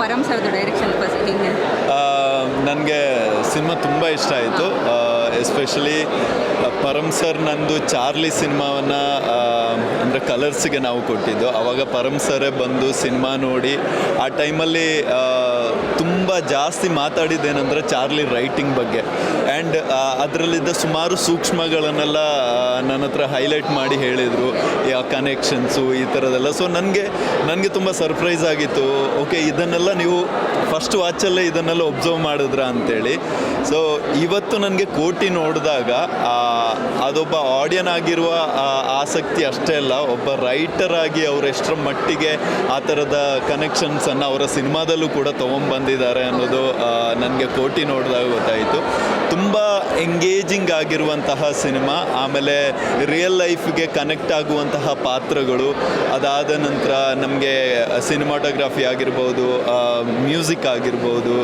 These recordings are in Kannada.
ಪರಮ್ ಸರ್ ಡೈರೆಕ್ಷನ್ ನನಗೆ ಸಿನಿಮಾ ತುಂಬ ಇಷ್ಟ ಆಯಿತು. ಎಸ್ಪೆಷಲಿ ಪರಮ್ ಸರ್ ನಂದು ಚಾರ್ಲಿ ಸಿನಿಮಾವನ್ನು ಅಂದರೆ ಕಲರ್ಸ್ಗೆ ನಾವು ಕೊಟ್ಟಿದ್ದು. ಆವಾಗ ಪರಮ್ ಸರೇ ಬಂದು ಸಿನಿಮಾ ನೋಡಿ, ಆ ಟೈಮಲ್ಲಿ ತುಂಬ ಜಾಸ್ತಿ ಮಾತಾಡಿದ್ದೇನೆಂದರೆ ಚಾರ್ಲಿ ರೈಟಿಂಗ್ ಬಗ್ಗೆ. ಆ್ಯಂಡ್ ಅದರಲ್ಲಿದ್ದ ಸುಮಾರು ಸೂಕ್ಷ್ಮಗಳನ್ನೆಲ್ಲ ನನ್ನ ಹತ್ರ ಹೈಲೈಟ್ ಮಾಡಿ ಹೇಳಿದರು. ಯಾ ಕನೆಕ್ಷನ್ಸು ಈ ಥರದೆಲ್ಲ ಸೊ ನನಗೆ ನನಗೆ ತುಂಬ ಸರ್ಪ್ರೈಸ್ ಆಗಿತ್ತು. ಓಕೆ ಇದನ್ನೆಲ್ಲ ನೀವು ಫಸ್ಟ್ ವಾಚಲ್ಲೇ ಇದನ್ನೆಲ್ಲ ಒಬ್ಸರ್ವ್ ಮಾಡಿದ್ರ ಅಂತೇಳಿ. ಸೊ ಇವತ್ತು ನನಗೆ ಕೋಟಿ ನೋಡಿದಾಗ ಅದೊಬ್ಬ ಆಡಿಯನ್ ಆಗಿರುವ ಆಸಕ್ತಿ ಅಷ್ಟೇ ಅಲ್ಲ, ಒಬ್ಬ ರೈಟರ್ ಆಗಿ ಅವ್ರು ಎಷ್ಟರ ಮಟ್ಟಿಗೆ ಆ ಥರದ ಕನೆಕ್ಷನ್ಸನ್ನು ಅವರ ಸಿನಿಮಾದಲ್ಲೂ ಕೂಡ ತೊಗೊಂಬಂದಿದ್ದಾರೆ ಅನ್ನೋದು ನನಗೆ ಕೋಟಿ ನೋಡಿದಾಗ ಗೊತ್ತಾಯಿತು. ತುಂಬ ಎಂಗೇಜಿಂಗ್ ಆಗಿರುವಂತಹ ಸಿನಿಮಾ ಆಮೇಲೆ ರಿಯಲ್ ಲೈಫ್ಗೆ ಕನೆಕ್ಟ್ ಆಗುವಂತಹ ಪಾತ್ರಗಳು ಅದಾದ ನಂತರ ನಮಗೆ ಸಿನಿಮಾಟೋಗ್ರಫಿ ಆಗಿರ್ಬೋದು ಮ್ಯೂಸಿಕ್ ಆಗಿರ್ಬೋದು.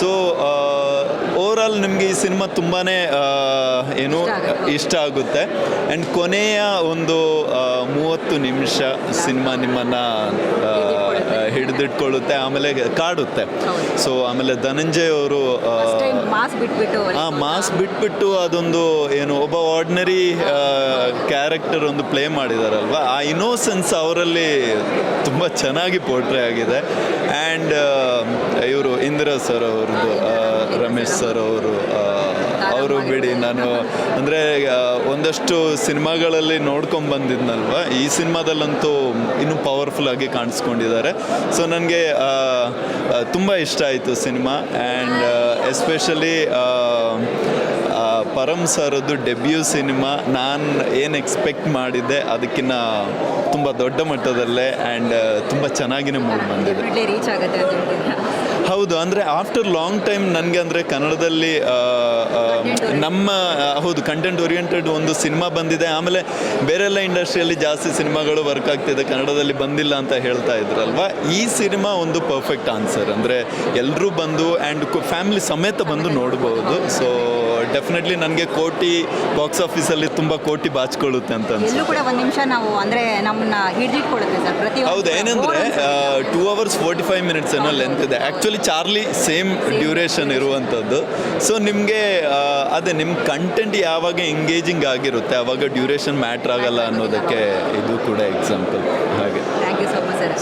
ಸೊ ಓವರಾಲ್ ನಿಮಗೆ ಈ ಸಿನಿಮಾ ತುಂಬಾ ಏನು ಇಷ್ಟ ಆಗುತ್ತೆ. ಆ್ಯಂಡ್ ಕೊನೆಯ ಒಂದು ಮೂವತ್ತು ನಿಮಿಷ ಸಿನಿಮಾ ನಿಮ್ಮನ್ನು ಹಿಡಿದಿಟ್ಕೊಳ್ಳುತ್ತೆ. ಆಮೇಲೆ ಕಾಡುತ್ತೆ. ಸೊ ಆಮೇಲೆ ಧನಂಜಯ್ ಅವರು ಆ ಮಾಸ್ ಬಿಟ್ಬಿಟ್ಟು ಅದೊಂದು ಏನು ಒಬ್ಬ ಆರ್ಡಿನರಿ ಕ್ಯಾರೆಕ್ಟರ್ ಒಂದು ಪ್ಲೇ ಮಾಡಿದಾರಲ್ವ ಆ ಇನೋಸೆನ್ಸ್ ಅವರಲ್ಲಿ ತುಂಬ ಚೆನ್ನಾಗಿ ಪೋರ್ಟ್ರೇ ಆಗಿದೆ ಆ್ಯಂಡ್ ಇವರು ಇಂದಿರಾ ಸರ್ ಅವ್ರದ್ದು ರಮೇಶ್ ಸರ್ ಅವರು ಅವರು ಬಿಡಿ, ನಾನು ಅಂದರೆ ಒಂದಷ್ಟು ಸಿನಿಮಾಗಳಲ್ಲಿ ನೋಡ್ಕೊಂಡು ಬಂದಿದ್ನಲ್ವ? ಈ ಸಿನಿಮಾದಲ್ಲಂತೂ ಇನ್ನೂ ಪವರ್ಫುಲ್ ಆಗಿ ಕಾಣಿಸ್ಕೊಂಡಿದ್ದಾರೆ. ಸೊ ನನಗೆ ತುಂಬ ಇಷ್ಟ ಆಯಿತು ಸಿನಿಮಾ. ಆ್ಯಂಡ್ ಎಸ್ಪೆಷಲಿ ಪರಮ್ ಸರ್ದು ಡೆಬ್ಯೂ ಸಿನಿಮಾ ನಾನು ಏನು ಎಕ್ಸ್ಪೆಕ್ಟ್ ಮಾಡಿದ್ದೆ ಅದಕ್ಕಿಂತ ತುಂಬ ದೊಡ್ಡ ಮಟ್ಟದಲ್ಲೇ ಆ್ಯಂಡ್ ತುಂಬ ಚೆನ್ನಾಗಿನೇ ಮೂಡ್ ಬಂದಿದೆ. ಹೌದು ಅಂದರೆ ಆಫ್ಟರ್ ಲಾಂಗ್ ಟೈಮ್ ನನಗೆ ಅಂದರೆ ಕನ್ನಡದಲ್ಲಿ ನಮ್ಮ ಹೌದು ಕಂಟೆಂಟ್ ಓರಿಯೆಂಟೆಡ್ ಒಂದು ಸಿನಿಮಾ ಬಂದಿದೆ. ಆಮೇಲೆ ಬೇರೆಲ್ಲ ಇಂಡಸ್ಟ್ರಿಯಲ್ಲಿ ಜಾಸ್ತಿ ಸಿನಿಮಾಗಳು ವರ್ಕ್ ಆಗ್ತಿದೆ ಕನ್ನಡದಲ್ಲಿ ಬಂದಿಲ್ಲ ಅಂತ ಹೇಳ್ತಾ ಇದ್ರಲ್ವಾ? ಈ ಸಿನಿಮಾ ಒಂದು ಪರ್ಫೆಕ್ಟ್ ಆನ್ಸರ್ ಅಂದರೆ ಎಲ್ಲರೂ ಬಂದು ಆ್ಯಂಡ್ ಫ್ಯಾಮಿಲಿ ಸಮೇತ ಬಂದು ನೋಡ್ಬೋದು. ಸೊ ಡೆಫಿನೆಟ್ಲಿ ನನಗೆ ಕೋಟಿ ಬಾಕ್ಸ್ ಆಫೀಸಲ್ಲಿ ತುಂಬ ಕೋಟಿ ಬಾಚ್ಕೊಳ್ಳುತ್ತೆ ಅಂತ ಕೂಡ ಒಂದು ನಿಮಿಷ ನಾವು ಅಂದ್ರೆ ನಮ್ಮನ್ನ ಹಿಡಿದಿಟ್ಕೊಳ್ಳುತ್ತೆ ಸರ್ ಪ್ರತಿ ಹೌದು ಏನಂದ್ರೆ two hours forty five minutes ಏನೋ ಲೆಂತ್ ಇದೆ. ಆ್ಯಕ್ಚುಲಿ ಚಾರ್ಲಿ ಸೇಮ್ ಡ್ಯೂರೇಷನ್ ಇರುವಂಥದ್ದು. ಸೊ ನಿಮಗೆ ಅದೇ ನಿಮ್ಮ ಕಂಟೆಂಟ್ ಯಾವಾಗ ಎಂಗೇಜಿಂಗ್ ಆಗಿರುತ್ತೆ? ಆವಾಗ ಡ್ಯೂರೇಷನ್ ಮ್ಯಾಟ್ರ್ ಆಗಲ್ಲ ಅನ್ನೋದಕ್ಕೆ ಇದು ಕೂಡ ಎಕ್ಸಾಂಪಲ್ ಹಾಗೆ. Thank you so much sir